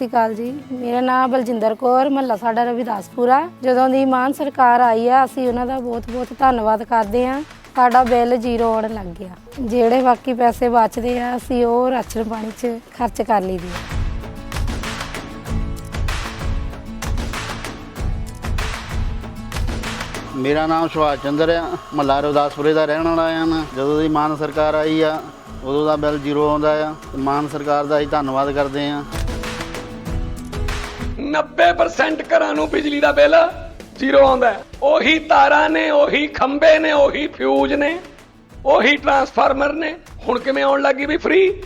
ਸ਼੍ਰੀ ਅਕਾਲ ਜੀ। ਮੇਰਾ ਨਾਮ ਬਲਜਿੰਦਰ ਕੌਰ, ਮਹੱਲਾ ਸਾਡਾ ਰਵਿਦਾਸਪੁਰਾ। ਜਦੋਂ ਦੀ ਮਾਨ ਸਰਕਾਰ ਆਈ ਆ, ਅਸੀਂ ਉਹਨਾਂ ਦਾ ਬਹੁਤ ਬਹੁਤ ਧੰਨਵਾਦ ਕਰਦੇ ਆ ਸਾਡਾ ਬਿੱਲ ਜ਼ੀਰੋ ਆਉਣ ਲੱਗ ਗਿਆ। ਜਿਹੜੇ ਬਾਕੀ ਪੈਸੇ ਬਚਦੇ ਆ, ਅਸੀਂ ਉਹ ਰਾਸ਼ਨ ਪਾਣੀ 'ਚ ਖਰਚ ਕਰ ਲਈਦੇ ਆ। ਮੇਰਾ ਨਾਮ ਸੁਭਾਸ਼ ਚੰਦਰ ਆ। ਮਹੱਲਾ ਰਵਿਦਾਸਪੁਰੇ ਦਾ ਰਹਿਣ ਵਾਲਾ ਆ ਮੈਂ। ਜਦੋਂ ਦੀ ਮਾਨ ਸਰਕਾਰ ਆਈ ਆ, ਉਦੋਂ ਦਾ ਬਿੱਲ ਜ਼ੀਰੋ ਆਉਂਦਾ ਆ। ਮਾਨ ਸਰਕਾਰ ਦਾ ਅਸੀਂ ਧੰਨਵਾਦ ਕਰਦੇ ਆ 90% ਘਰਾਂ ਨੂੰ ਬਿਜਲੀ ਦਾ ਬਿੱਲ ਜ਼ੀਰੋ ਆਉਂਦਾ ਉਹੀ ਤਾਰਾਂ ਨੇ, ਉਹੀ ਖੰਭੇ ਨੇ, ਉਹੀ ਫਿਊਜ਼ ਨੇ, ਉਹੀ ਟਰਾਂਸਫਾਰਮਰ ਨੇ। ਹੁਣ ਕਿਵੇਂ ਆਉਣ ਲੱਗੀ ਵੀ ਫ੍ਰੀ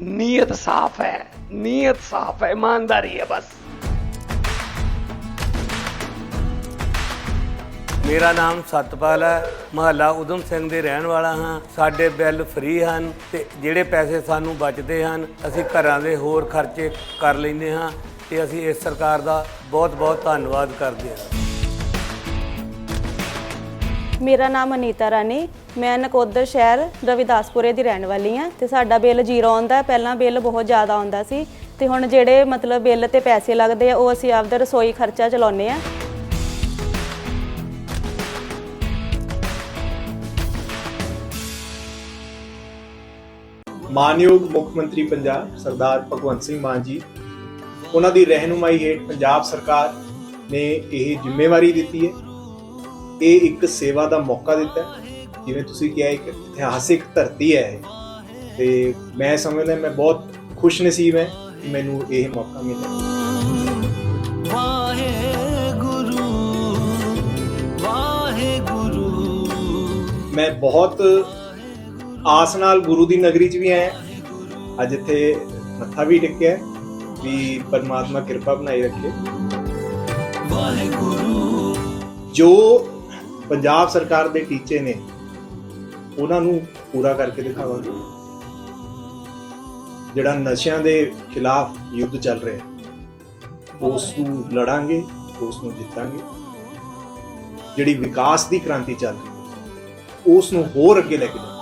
ਨੀਅਤ ਸਾਫ਼ ਹੈ, ਨੀਅਤ ਸਾਫ਼ ਹੈ, ਇਮਾਨਦਾਰੀ ਹੈ ਬਸ। ਮੇਰਾ ਨਾਮ ਸਤਪਾਲ ਹੈ, ਮਹੱਲਾ ਉਦਮ ਸਿੰਘ ਦੇ ਰਹਿਣ ਵਾਲਾ ਹਾਂ। ਸਾਡੇ ਬਿੱਲ ਫ੍ਰੀ ਹਨ ਤੇ ਜਿਹੜੇ ਪੈਸੇ ਸਾਨੂੰ ਬਚਦੇ ਹਨ, ਅਸੀਂ ਘਰਾਂ ਦੇ ਹੋਰ ਖਰਚੇ ਕਰ ਲੈਂਦੇ ਹਾਂ। ਤੇ ਅਸੀਂ ਇਸ ਸਰਕਾਰ ਦਾ ਬਹੁਤ ਬਹੁਤ ਧੰਨਵਾਦ ਕਰਦੇ ਹਾਂ ਮੇਰਾ ਨਾਮ ਅਨੀਤਾ ਰਾਣੀ ਮੈਂ ਨਕੋਦਰ ਸ਼ਹਿਰ ਰਵਿਦਾਸਪੁਰੇ ਦੀ ਰਹਿਣ ਵਾਲੀ ਹਾਂ ਤੇ ਸਾਡਾ ਬਿੱਲ ਜ਼ੀਰੋ ਆਉਂਦਾ ਹੈ। ਪਹਿਲਾਂ ਬਿੱਲ ਬਹੁਤ ਜ਼ਿਆਦਾ ਆਉਂਦਾ ਸੀ ਤੇ ਹੁਣ ਜਿਹੜੇ ਮਤਲਬ ਬਿੱਲ ਤੇ ਪੈਸੇ ਲੱਗਦੇ ਆ ਉਹ ਅਸੀਂ ਆਪਦਾ ਰਸੋਈ ਖਰਚਾ ਚਲਾਉਂਦੇ ਆ ਮਾਨਯੋਗ ਮੁੱਖ ਮੰਤਰੀ ਪੰਜਾਬ ਸਰਦਾਰ ਭਗਵੰਤ ਸਿੰਘ ਮਾਨ ਜੀ ਉਹਨਾਂ ਦੀ ਰਹਿਨੁਮਾਈ ਹੇਠ ਪੰਜਾਬ ਸਰਕਾਰ ਨੇ ਇਹ ਜ਼ਿੰਮੇਵਾਰੀ ਦਿੱਤੀ ਹੈ। ਇਹ ਇੱਕ ਸੇਵਾ ਦਾ ਮੌਕਾ ਦਿੱਤਾ। ਜਿਵੇਂ ਤੁਸੀਂ ਕਿਹਾ ਇੱਕ ਇਤਿਹਾਸਿਕ ਧਰਤੀ ਹੈ ਤੇ ਮੈਂ ਸਮਝਦਾ ਮੈਂ ਬਹੁਤ ਖੁਸ਼ ਨਸੀਬ ਹੈ ਕਿ ਮੈਨੂੰ ਇਹ ਮੌਕਾ ਮਿਲਿਆ। ਮੈਂ ਬਹੁਤ ਆਸ ਨਾਲ ਗੁਰੂ ਦੀ ਨਗਰੀ 'ਚ ਵੀ ਆਇਆ। ਅੱਜ ਇੱਥੇ ਮੱਥਾ ਵੀ ਟੇਕਿਆ। ਵੀ ਪਰਮਾਤਮਾ ਕਿਰਪਾ ਬਣਾਈ ਰੱਖੇ। ਜੋ ਪੰਜਾਬ ਸਰਕਾਰ ਦੇ ਟੀਚੇ ਨੇ, ਉਹਨਾਂ ਨੂੰ ਪੂਰਾ ਕਰਕੇ ਦਿਖਾਵਾਂਗੇ। ਜਿਹੜਾ ਨਸ਼ਿਆਂ ਦੇ ਖਿਲਾਫ ਯੁੱਧ ਚੱਲ ਰਿਹਾ ਉਸ ਨੂੰ ਲੜਾਂਗੇ, ਉਸ ਨੂੰ ਜਿੱਤਾਂਗੇ। ਜਿਹੜੀ ਵਿਕਾਸ ਦੀ ਕ੍ਰਾਂਤੀ ਚੱਲ ਰਹੀ ਹੈ, ਉਸ ਨੂੰ ਹੋਰ ਅੱਗੇ ਲੈ ਕੇ ਜਾਵਾਂਗੇ।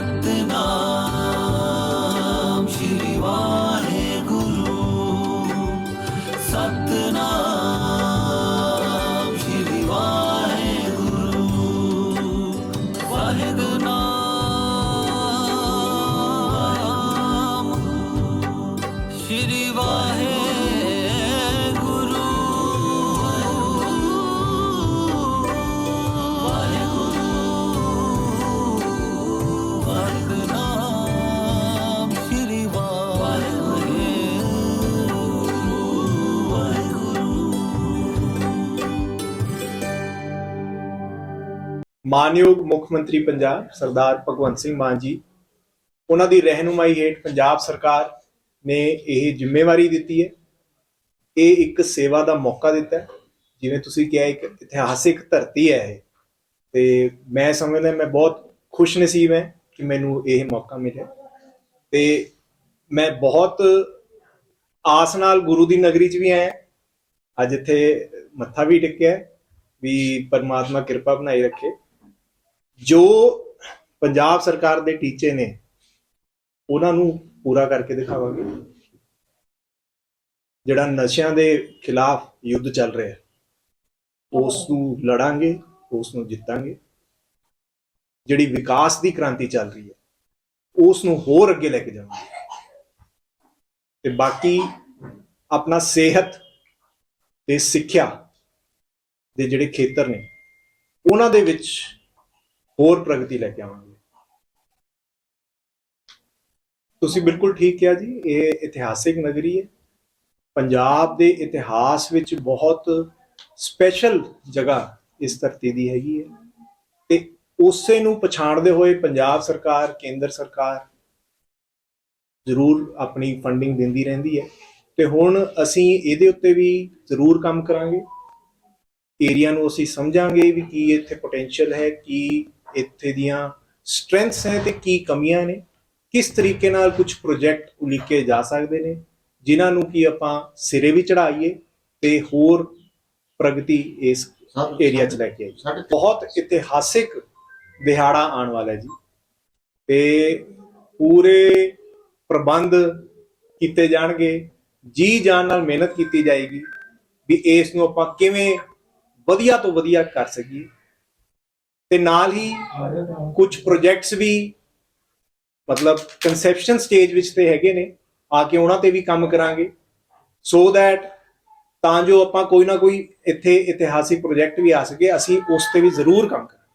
பத்து நான் ਮਾਨਯੋਗ ਮੁੱਖ ਮੰਤਰੀ ਪੰਜਾਬ ਸਰਦਾਰ ਭਗਵੰਤ ਸਿੰਘ ਮਾਨ ਜੀ, ਉਹਨਾਂ ਦੀ ਰਹਿਨੁਮਾਈ ਹੇਠ ਪੰਜਾਬ ਸਰਕਾਰ ਨੇ ਇਹ ਜ਼ਿੰਮੇਵਾਰੀ ਦਿੱਤੀ ਹੈ। ਇਹ ਇੱਕ ਸੇਵਾ ਦਾ ਮੌਕਾ ਦਿੱਤਾ ਜਿਵੇਂ ਤੁਸੀਂ ਕਿਹਾ, ਇੱਕ ਇਤਿਹਾਸਿਕ ਧਰਤੀ ਹੈ ਇਹ। ਤੇ ਮੈਂ ਸਮਝਦਾ ਮੈਂ ਬਹੁਤ ਖੁਸ਼ ਨਸੀਬ ਹਾਂ ਕਿ ਮੈਨੂੰ ਇਹ ਮੌਕਾ ਮਿਲਿਆ। ਤੇ ਮੈਂ ਬਹੁਤ ਆਸ ਨਾਲ ਗੁਰੂ ਦੀ ਨਗਰੀ 'ਚ ਵੀ ਆਇਆ ਅੱਜ ਇੱਥੇ ਮੱਥਾ ਵੀ ਟੇਕਿਆ ਵੀ ਪਰਮਾਤਮਾ ਕਿਰਪਾ ਬਣਾਈ ਰੱਖੇ। ਜੋ ਪੰਜਾਬ ਸਰਕਾਰ ਦੇ ਟੀਚੇ ਨੇ, ਉਹਨਾਂ ਨੂੰ ਪੂਰਾ ਕਰਕੇ ਦਿਖਾਵਾਂਗੇ। ਜਿਹੜਾ ਨਸ਼ਿਆਂ ਦੇ ਖਿਲਾਫ ਯੁੱਧ ਚੱਲ ਰਿਹਾ ਹੈ ਉਸ ਨੂੰ ਲੜਾਂਗੇ, ਉਸ ਨੂੰ ਜਿੱਤਾਂਗੇ। ਜਿਹੜੀ ਵਿਕਾਸ ਦੀ ਕ੍ਰਾਂਤੀ ਚੱਲ ਰਹੀ ਹੈ, ਉਸ ਨੂੰ ਹੋਰ ਅੱਗੇ ਲੈ ਕੇ ਜਾਵਾਂਗੇ। ਤੇ ਬਾਕੀ ਆਪਣਾ ਸਿਹਤ ਤੇ ਸਿੱਖਿਆ ਦੇ ਜਿਹੜੇ ਖੇਤਰ ਨੇ, ਉਹਨਾਂ ਦੇ ਵਿੱਚ ਹੋਰ ਪ੍ਰਗਤੀ ਲੈ ਕੇ ਆਵਾਂਗੇ। ਤੁਸੀਂ ਬਿਲਕੁਲ ਠੀਕ ਕਿਹਾ ਜੀ, ਇਹ ਇਤਿਹਾਸਿਕ ਨਗਰੀ ਹੈ। ਪੰਜਾਬ ਦੇ ਇਤਿਹਾਸ ਵਿੱਚ ਬਹੁਤ ਸਪੈਸ਼ਲ ਜਗ੍ਹਾ ਇਸ ਧਰਤੀ ਦੀ ਹੈਗੀ ਹੈ। ਤੇ ਉਸੇ ਨੂੰ ਪਛਾਣਦੇ ਹੋਏ ਪੰਜਾਬ ਸਰਕਾਰ, ਕੇਂਦਰ ਸਰਕਾਰ ਜ਼ਰੂਰ ਆਪਣੀ ਫੰਡਿੰਗ ਦਿੰਦੀ ਰਹਿੰਦੀ ਹੈ। ਤੇ ਹੁਣ ਅਸੀਂ ਇਹਦੇ ਉੱਤੇ ਵੀ ਜ਼ਰੂਰ ਕੰਮ ਕਰਾਂਗੇ। ਏਰੀਆ ਨੂੰ ਅਸੀਂ ਸਮਝਾਂਗੇ ਵੀ ਕੀ ਇੱਥੇ ਪੋਟੈਂਸ਼ੀਅਲ ਹੈ, ਕੀ ਇੱਥੇ ਦੀਆਂ ਸਟਰੈਂਥਸ ਹੈ ਤੇ ਕੀ ਕਮੀਆਂ ਨੇ ਕਿਸ ਤਰੀਕੇ ਨਾਲ ਕੁਝ ਪ੍ਰੋਜੈਕਟ ਉਲੀਕੇ ਜਾ ਸਕਦੇ ਨੇ ਜਿਨ੍ਹਾਂ ਨੂੰ ਕੀ ਆਪਾਂ ਸਿਰੇ ਵੀ ਚੜਾਈਏ ਤੇ ਹੋਰ ਪ੍ਰਗਤੀ ਇਸ ਏਰੀਆ 'ਚ ਲੈ ਕੇ ਆਈਏ। ਬਹੁਤ ਇਤਿਹਾਸਿਕ ਦਿਹਾੜਾ ਆਉਣ ਵਾਲਾ ਹੈ ਜੀ। ਤੇ ਪੂਰੇ ਪ੍ਰਬੰਧ ਕੀਤੇ ਜਾਣਗੇ ਜੀ ਜਾਨ ਨਾਲ ਮਿਹਨਤ ਕੀਤੀ ਜਾਏਗੀ ਵੀ ਇਸ ਨੂੰ ਆਪਾਂ ਕਿਵੇਂ ਵਧੀਆ ਤੋਂ ਵਧੀਆ ਕਰ ਸਕੀਏ। ਤੇ ਨਾਲ ਹੀ ਕੁਝ ਪ੍ਰੋਜੈਕਟਸ ਵੀ, ਮਤਲਬ ਕਨਸੈਪਸ਼ਨ ਸਟੇਜ ਵਿੱਚ ਤੇ ਹੈਗੇ ਨੇ, ਆ ਕੇ ਉਹਨਾਂ ਤੇ ਵੀ ਕੰਮ ਕਰਾਂਗੇ। ਸੋ ਦੈਟ ਤਾਂ ਜੋ ਆਪਾਂ ਕੋਈ ਨਾ ਕੋਈ ਇੱਥੇ ਇਤਿਹਾਸਿਕ ਪ੍ਰੋਜੈਕਟ ਵੀ ਆ ਸਕੇ, ਅਸੀਂ ਉਸ ਤੇ ਵੀ ਜ਼ਰੂਰ ਕੰਮ ਕਰਾਂਗੇ।